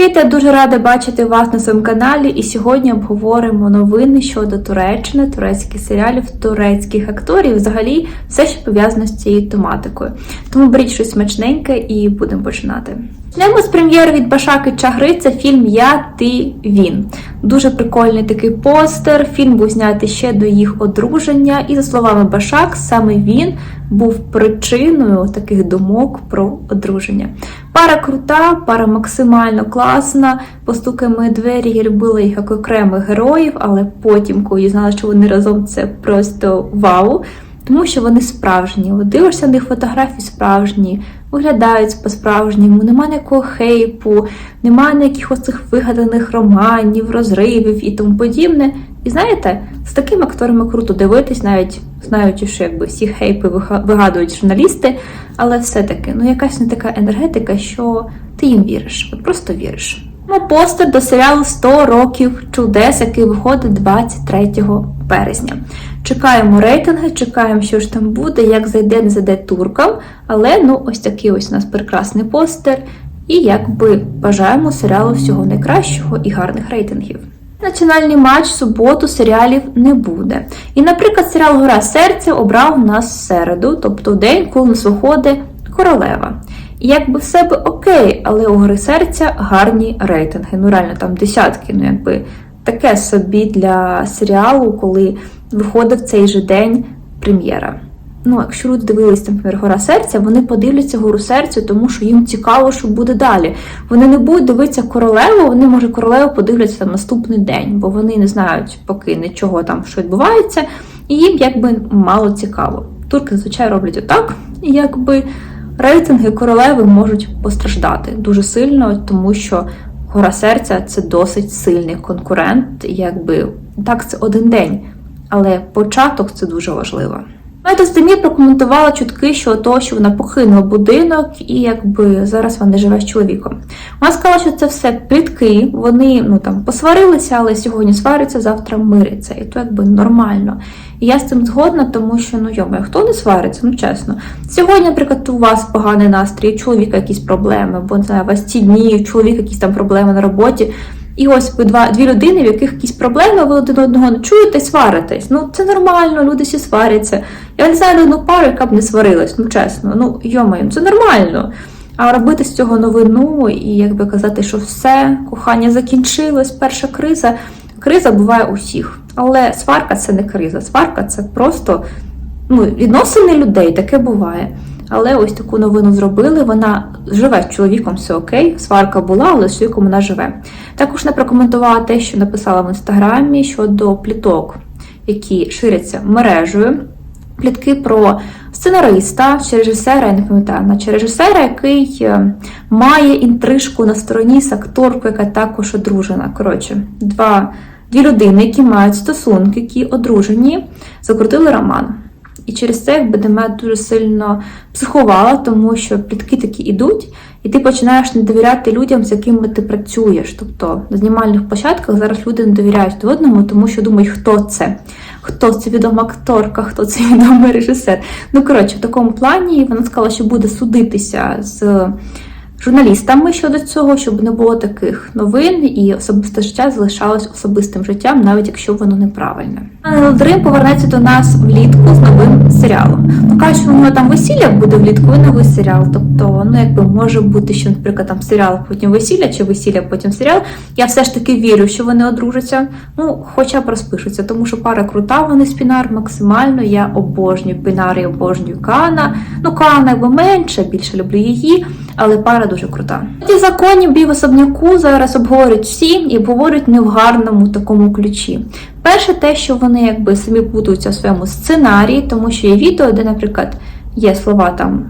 Привіт! Я дуже рада бачити вас на своєму каналі. І сьогодні обговоримо новини щодо Туреччини, турецьких серіалів, турецьких акторів, взагалі все, що пов'язано з цією тематикою. Тому беріть щось смачненьке і будемо починати. Почнемо з прем'єри від Башаки Чагри. Це фільм Я, ти, він. Дуже прикольний такий постер. Фільм був знятий ще до їх одруження. І за словами Башак, саме він був причиною таких думок про одруження. Пара крута, пара максимально класна. Постукаємо мої двері, я любила їх як окремих героїв, але потім, коли знала, що вони разом це просто вау. Тому що вони справжні. Дивишся на них фотографії справжні, виглядають по-справжньому, немає ніякого хейпу, немає ніяких оцих вигаданих романів, розривів і тому подібне. І знаєте, з такими акторами круто дивитись, навіть знаючи, що якби всі хейпи вига- вигадують журналісти, але все-таки ну якась не така енергетика, що ти їм віриш, от просто віриш. Ну, постер до серіалу 100 років чудес, який виходить 23 березня. Чекаємо рейтинги, чекаємо, що ж там буде, як зайде, не зайде туркам. Але ну ось такий ось у нас прекрасний постер. І якби бажаємо серіалу всього найкращого і гарних рейтингів. Національний матч в суботу серіалів не буде. І, наприклад, серіал Гора серця обрав нас середу, тобто день, коли нас виходить королева. І якби все би окей, але у гори серця гарні рейтинги. Ну реально там десятки. Ну якби таке собі для серіалу, коли виходить в цей же день прем'єра. Ну, якщо люди дивились, наприклад, гора серця, вони подивляться гору серця, тому що їм цікаво, що буде далі. Вони не будуть дивитися королеву, вони, може, королеву подивляться там наступний день, бо вони не знають поки нічого там, що відбувається, і їм якби мало цікаво. Турки зазвичай роблять отак, і якби рейтинги королеви можуть постраждати дуже сильно, тому що гора серця це досить сильний конкурент, якби так це один день, але початок це дуже важливо. Мета Стемір прокоментувала чутки щодо того, що вона покинула будинок і якби зараз вона не живе з чоловіком. Вона сказала, що це все плітки, вони ну там посварилися, але сьогодні сваряться, завтра миряться. І то якби нормально. І я з цим згодна, тому що ну йома, хто не свариться, ну чесно. Сьогодні, наприклад, у вас поганий настрій, у чоловіка якісь проблеми, бо не знаю, у вас ці дні, у чоловіка якісь там проблеми на роботі. І ось ви два дві людини, в яких якісь проблеми, ви один одного не чуєте, сваритесь. Ну це нормально, люди всі сваряться. Я не знаю одну пару, яка б не сварилась, ну чесно, ну йомаю, це нормально. А робити з цього новину і якби казати, що все, кохання закінчилось, перша криза. Криза буває у всіх. Але сварка це не криза. Сварка це просто ну, відносини людей, таке буває. Але ось таку новину зробили. Вона живе з чоловіком, все окей. Сварка була, але з чоловіком вона живе. Також не прокоментувала те, що написала в інстаграмі щодо пліток, які ширяться мережею. Плітки про сценариста чи режисера, я не пам'ятаю, наче режисера, який е, має інтрижку на стороні з акторкою, яка також одружена. Коротше, два, дві людини, які мають стосунки, які одружені, закрутили роман. І через це якби мене дуже сильно психувала, тому що плітки такі ідуть, і ти починаєш не довіряти людям, з якими ти працюєш. Тобто на знімальних площадках зараз люди не довіряють одному, тому що думають, хто це, хто це відома акторка, хто це відомий режисер. Ну коротше, в такому плані вона сказала, що буде судитися з журналістами щодо цього, щоб не було таких новин, і особисте життя залишалось особистим життям, навіть якщо воно неправильне. Дрим повернеться до нас влітку з новим серіалом. Ну кажуть, що нього там весілля буде влітку і новий серіал. Тобто, ну якби може бути, що, наприклад, там серіал, потім весілля, чи весілля, потім серіал. Я все ж таки вірю, що вони одружаться. Ну, хоча б розпишуться, тому що пара крута, вони з Пінар максимально. Я обожнюю Пінар і обожнюю Кана. Ну, Кана якби менше, більше люблю її, але пара дуже крута. Ті законі бій особняку зараз обговорюють всі і обговорюють не в гарному такому ключі. Перше, те, що вони якби самі будуються в своєму сценарії, тому що є відео, де, наприклад, є слова там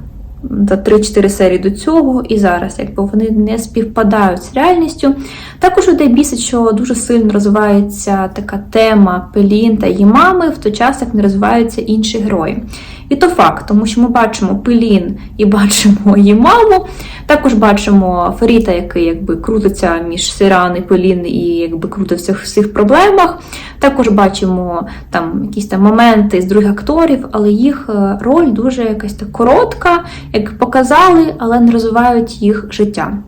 за 3-4 серії до цього і зараз, якби вони не співпадають з реальністю. Також людей бісить, що дуже сильно розвивається така тема Пелін та її мами, в той час як не розвиваються інші герої. І то факт, тому що ми бачимо Пелін і бачимо її маму. Також бачимо Феріта, який якби крутиться між Сиран і Пелін і якби крутиться в всіх проблемах. Також бачимо там якісь там моменти з других акторів, але їх е, роль дуже якась так коротка, як показали, але не розвивають їх життя.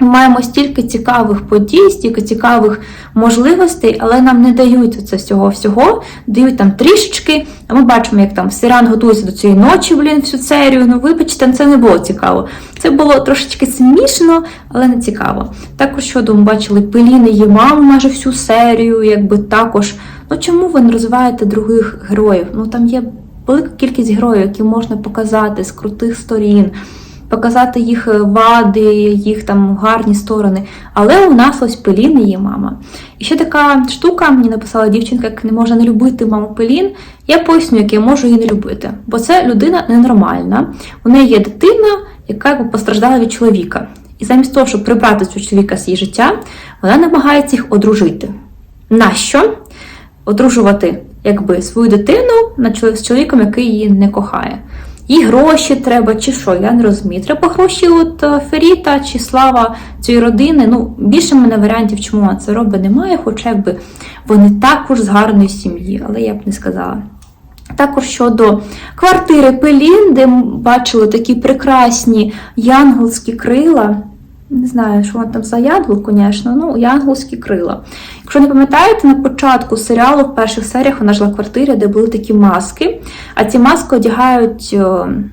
Ми маємо стільки цікавих подій, стільки цікавих можливостей, але нам не дають це всього всього, дають там трішечки. А ми бачимо, як там Сиран готується до цієї ночі, блін, всю серію. Ну, вибачте, це не було цікаво. Це було трошечки смішно, але не цікаво. Також щодо ми бачили Пеліни її маму майже всю серію, якби також. Ну чому ви не розвиваєте других героїв? Ну там є велика кількість героїв, які можна показати з крутих сторін показати їх е, вади, їх там гарні сторони. Але у нас ось Пелін і її мама. І ще така штука, мені написала дівчинка, як не можна не любити маму Пелін. Я поясню, як я можу її не любити. Бо це людина ненормальна. У неї є дитина, яка постраждала від чоловіка. І замість того, щоб прибрати цього чоловіка з її життя, вона намагається їх одружити. Нащо? Одружувати якби свою дитину з чоловіком, який її не кохає. Їй гроші треба, чи що, я не розумію. Треба гроші от е, Феріта чи слава цієї родини. Ну, більше мене варіантів, чому вона це робить, немає, хоча якби вони також з гарної сім'ї, але я б не сказала. Також щодо квартири Пелін, де бачили такі прекрасні янголські крила. Не знаю, що вона там за янгол, звісно, ну, янголські крила. Якщо не пам'ятаєте, на початку серіалу в перших серіях вона жила в квартирі, де були такі маски. А ці маски одягають,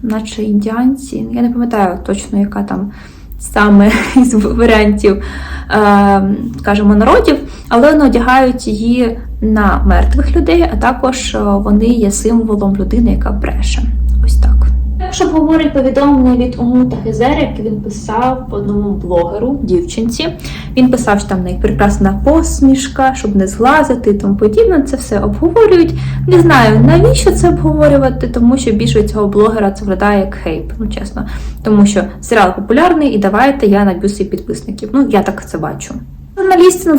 наче індіанці. Я не пам'ятаю точно, яка там саме із варіантів, е, скажімо, народів, але вони одягають її на мертвих людей, а також вони є символом людини, яка бреше. Ось так. Також обговорить повідомлення від Умута Гезера, яке він писав одному блогеру, дівчинці. Він писав, що там в прекрасна посмішка, щоб не зглазити і тому подібне. Це все обговорюють. Не знаю, навіщо це обговорювати, тому що більше цього блогера це виглядає як хейп, ну чесно. Тому що серіал популярний, і давайте я наб'ю свій підписників. Ну, я так це бачу. Журналісти не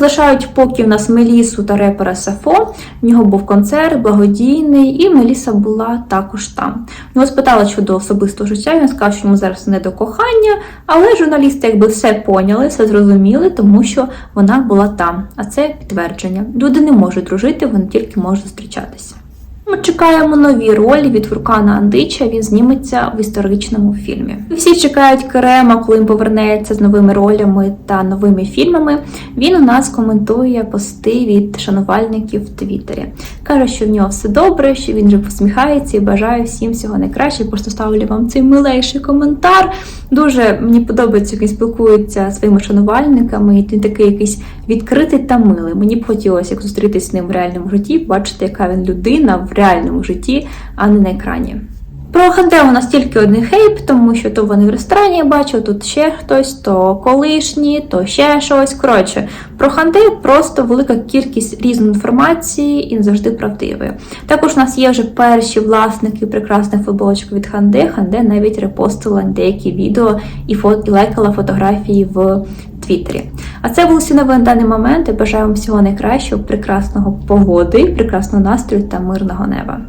поки в нас Мелісу та репера Сафо. В нього був концерт, благодійний, і Меліса була також там. Його спитали щодо особистого життя. Він сказав, що йому зараз не до кохання, але журналісти якби все поняли, все зрозуміли, тому що вона була там. А це підтвердження. Люди не можуть дружити, вони тільки можуть зустрічатися. Ми чекаємо нові ролі від Фуркана Андича. Він зніметься в історичному фільмі. Всі чекають Керема, коли він повернеться з новими ролями та новими фільмами. Він у нас коментує пости від шанувальників в Твіттері. Каже, що в нього все добре, що він вже посміхається і бажає всім всього найкраще. Просто ставлю вам цей милейший коментар. Дуже мені подобається, як він спілкується своїми шанувальниками, і він такий якийсь відкритий та милий. Мені б хотілося як зустрітися з ним в реальному житті, бачити, яка він людина в реальному житті, а не на екрані. Про Ханде у нас тільки один хейп, тому що то вони в ресторані бачу, тут ще хтось, то колишні, то ще щось. Коротше, про Ханде просто велика кількість різної інформації і не завжди правдивої. Також у нас є вже перші власники прекрасних футболочок від Ханде. Ханде навіть репостила деякі відео і фото і лайкала фотографії в Твіттері. А це були всі новини на даний момент. Я бажаю вам всього найкращого, прекрасного погоди, прекрасного настрою та мирного неба.